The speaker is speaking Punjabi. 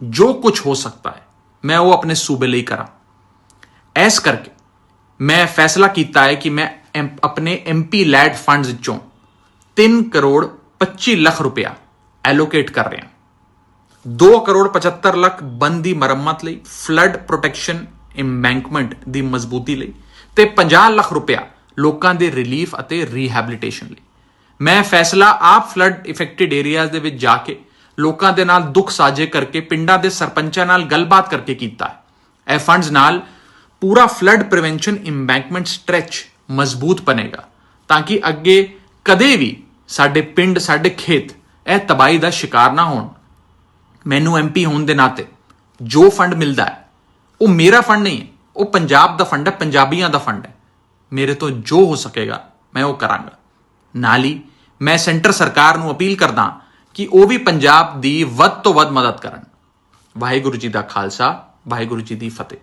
ਜੋ ਕੁਝ ਹੋ ਸਕਦਾ ਹੈ ਮੈਂ ਉਹ ਆਪਣੇ ਸੂਬੇ ਲਈ ਕਰਾਂ ਐਸ ਕਰਕੇ ਮੈਂ ਫੈਸਲਾ ਕੀਤਾ ਹੈ ਕਿ ਮੈਂ ਐਮ- ਆਪਣੇ ਐਮਪੀ ਲੈਡ ਫੰਡਸ ਵਿੱਚੋਂ 3 ਕਰੋੜ 25 ਲੱਖ ਰੁਪਇਆ ਐਲੋਕੇਟ ਕਰ ਰਿਹਾ 2 ਕਰੋੜ 75 ਲੱਖ ਬੰਦ ਦੀ ਮੁਰੰਮਤ ਲਈ ਫਲੱਡ ਪ੍ਰੋਟੈਕਸ਼ਨ ਇੰਬੈਂਕਮੈਂਟ ਦੀ ਮਜ਼ਬੂਤੀ ਲਈ ਤੇ 50 ਲੱਖ ਰੁਪਇਆ ਲੋਕਾਂ ਦੇ ਰਿਲੀਫ ਅਤੇ ਰੀਹੈਬਿਲਿਟੇਸ਼ਨ ਲਈ ਮੈਂ ਫੈਸਲਾ ਆਪ ਫਲੱਡ ਇਫੈਕਟਡ ਏਰੀਆਜ਼ ਦੇ ਵਿੱਚ ਜਾ ਕੇ ਲੋਕਾਂ ਦੇ ਨਾਲ ਦੁੱਖ ਸਾਂਝੇ ਕਰਕੇ, ਪਿੰਡਾਂ ਦੇ ਸਰਪੰਚਾਂ ਨਾਲ ਗੱਲਬਾਤ ਕਰਕੇ ਕੀਤਾ ਹੈ। ਇਹ ਫੰਡਸ ਨਾਲ ਪੂਰਾ ਫਲੱਡ ਪ੍ਰੀਵੈਂਸ਼ਨ ਇੰਬੈਂਕਮੈਂਟ ਸਟ੍ਰੈਚ ਮਜ਼ਬੂਤ ਬਣੇਗਾ ਤਾਂ ਕਿ ਅੱਗੇ ਕਦੇ ਵੀ ਸਾਡੇ ਪਿੰਡ, ਸਾਡੇ ਖੇਤ ਇਹ ਤਬਾਹੀ ਦਾ ਸ਼ਿਕਾਰ ਨਾ ਹੋਣ। ਮੈਨੂੰ ਐਮਪੀ ਹੋਣ ਦੇ ਨਾਤੇ ਜੋ ਫੰਡ ਮਿਲਦਾ ਹੈ, ਉਹ ਮੇਰਾ ਫੰਡ ਨਹੀਂ ਹੈ, ਉਹ ਪੰਜਾਬ ਦਾ ਫੰਡ ਹੈ, ਪੰਜਾਬੀਆਂ ਦਾ ਫੰਡ ਹੈ। ਮੇਰੇ ਤੋਂ ਜੋ ਹੋ ਸਕੇਗਾ, ਮੈਂ ਉਹ ਕਰਾਂਗਾ। ਨਾਲ ਹੀ ਮੈਂ ਸੈਂਟਰ ਸਰਕਾਰ ਨੂੰ ਅਪੀਲ ਕਰਦਾ ਕਿ ਉਹ ਵੀ ਪੰਜਾਬ ਦੀ ਵੱਧ ਤੋਂ ਵੱਧ ਮਦਦ ਕਰਨ। ਵਾਹਿਗੁਰੂ ਜੀ ਦਾ ਖਾਲਸਾ, ਵਾਹਿਗੁਰੂ ਜੀ ਦੀ ਫਤਿਹ।